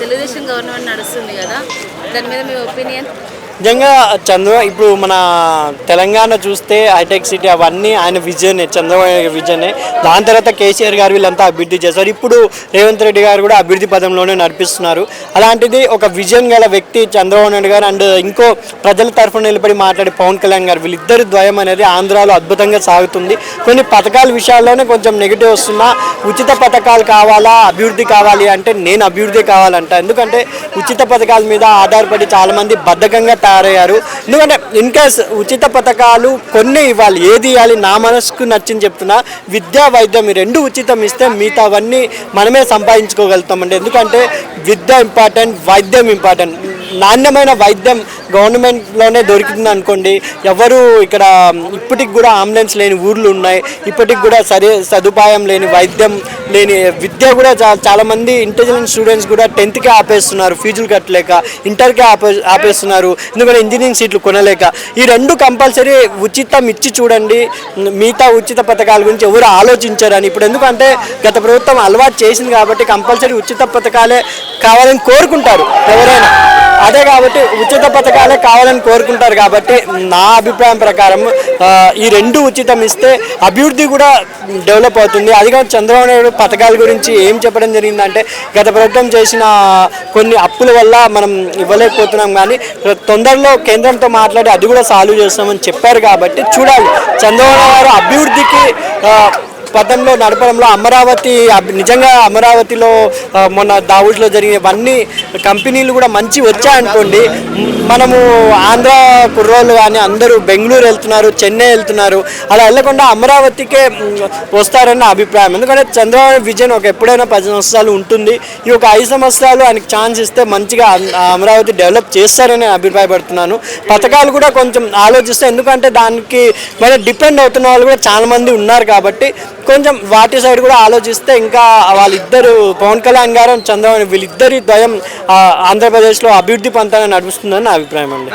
Telugu Desam government నడుస్తుంది కదా. దాని మీద మీ ఒపీనియన్? నిజంగా చంద్ర ఇప్పుడు మన తెలంగాణ చూస్తే హైటెక్ సిటీ అవన్నీ ఆయన విజయనే చంద్రబాబు విజయనే దాని తర్వాత కేసీఆర్ గారు వీళ్ళంతా అభివృద్ధి చేశారు ఇప్పుడు రేవంత్ రెడ్డి గారు కూడా అభివృద్ధి పదంలోనే నడిపిస్తున్నారు. అలాంటిది ఒక విజన్ గల వ్యక్తి చంద్రబాబు నాయుడు గారు అండ్ ఇంకో ప్రజల తరఫున నిలబడి మాట్లాడే పవన్ కళ్యాణ్ గారు వీళ్ళిద్దరి ద్వయం అనేది ఆంధ్రాలో అద్భుతంగా సాగుతుంది. కొన్ని పథకాల విషయాల్లోనే కొంచెం నెగిటివ్ వస్తున్నా. ఉచిత పథకాలు కావాలా? అభివృద్ధి కావాలి అంటే నేను అభివృద్ధి కావాలంట. ఎందుకంటే ఉచిత పథకాల మీద ఆధారపడి చాలామంది బద్ధకంగా తయారయ్యారు ఎందుకంటే ఇన్కేస్ ఉచిత పథకాలు కొన్ని ఇవ్వాలి. ఏది ఇవ్వాలి? నా మనసుకు నచ్చింది చెప్తున్నా విద్యా వైద్యం ఈ రెండు ఉచితం ఇస్తే మిగతావన్నీ మనమే సంపాదించుకోగలుగుతామండి. ఎందుకంటే విద్య ఇంపార్టెంట్ వైద్యం ఇంపార్టెంట్ నాణ్యమైన వైద్యం గవర్నమెంట్లోనే దొరికింది అనుకోండి ఎవరు ఇక్కడ ఇప్పటికి కూడా అంబులెన్స్ లేని ఊర్లు ఉన్నాయి ఇప్పటికి కూడా సరే సదుపాయం లేని వైద్యం లేని విద్య కూడా చాలా మంది ఇంటెలిజెంట్ స్టూడెంట్స్ కూడా టెన్త్కే ఆపేస్తున్నారు ఫీజులు కట్టలేక ఇంటర్కే ఆపే ఆపేస్తున్నారు ఎందుకంటే ఇంజనీరింగ్ సీట్లు కొనలేక. ఈ రెండు కంపల్సరీ ఉచితం ఇచ్చి చూడండి మిగతా ఉచిత పథకాల గురించి ఎవరు ఆలోచించారని. ఇప్పుడు ఎందుకంటే గత ప్రభుత్వం అలవాటు చేసింది కాబట్టి కంపల్సరీ ఉచిత పథకాలే కావాలని కోరుకుంటారు ఎవరైనా. అదే కాబట్టి ఉచిత పథకాలే కావాలని కోరుకుంటారు కాబట్టి నా అభిప్రాయం ప్రకారం ఈ రెండు ఉచితం ఇస్తే అభివృద్ధి కూడా డెవలప్ అవుతుంది. అది కాదు చంద్రబాబు నాయుడు పథకాల గురించి ఏం చెప్పడం జరిగిందంటే గత ప్రభుత్వం చేసిన కొన్ని అప్పుల వల్ల మనం ఇవ్వలేకపోతున్నాం కానీ తొందరలో కేంద్రంతో మాట్లాడి అది కూడా సాల్వ్ చేస్తామని చెప్పారు కాబట్టి చూడాలి. చంద్రబాబు నాయుడు గారు అభివృద్ధికి పదంలో నడపడంలో అమరావతి నిజంగా అమరావతిలో మొన్న దావుడ్లో జరిగినవన్నీ కంపెనీలు కూడా మంచి వచ్చాయనుకోండి. మనము ఆంధ్ర కుర్రోళ్ళు కానీ అందరూ బెంగళూరు వెళ్తున్నారు చెన్నై వెళ్తున్నారు అలా వెళ్ళకుండా అమరావతికే వస్తారన్న అభిప్రాయం. ఎందుకంటే చంద్రబాబు విజన్ ఒక ఎప్పుడైనా పది సంవత్సరాలు ఉంటుంది. ఈ ఒక ఐదు సంవత్సరాలు ఆయనకి ఛాన్స్ ఇస్తే మంచిగా అమరావతి డెవలప్ చేస్తారని అభిప్రాయపడుతున్నాను. పథకాలు కూడా కొంచెం ఆలోచిస్తే ఎందుకంటే దానికి మరి డిపెండ్ అవుతున్న వాళ్ళు కూడా చాలామంది ఉన్నారు కాబట్టి కొంచెం వాటి సైడ్ కూడా ఆలోచిస్తే ఇంకా వాళ్ళిద్దరు పవన్ కళ్యాణ్ గారు చంద్రబాబు వీళ్ళిద్దరి ద్వయం ఆంధ్రప్రదేశ్లో అభివృద్ధి పంతాన్ని నడుస్తుందని నా అభిప్రాయం అండి.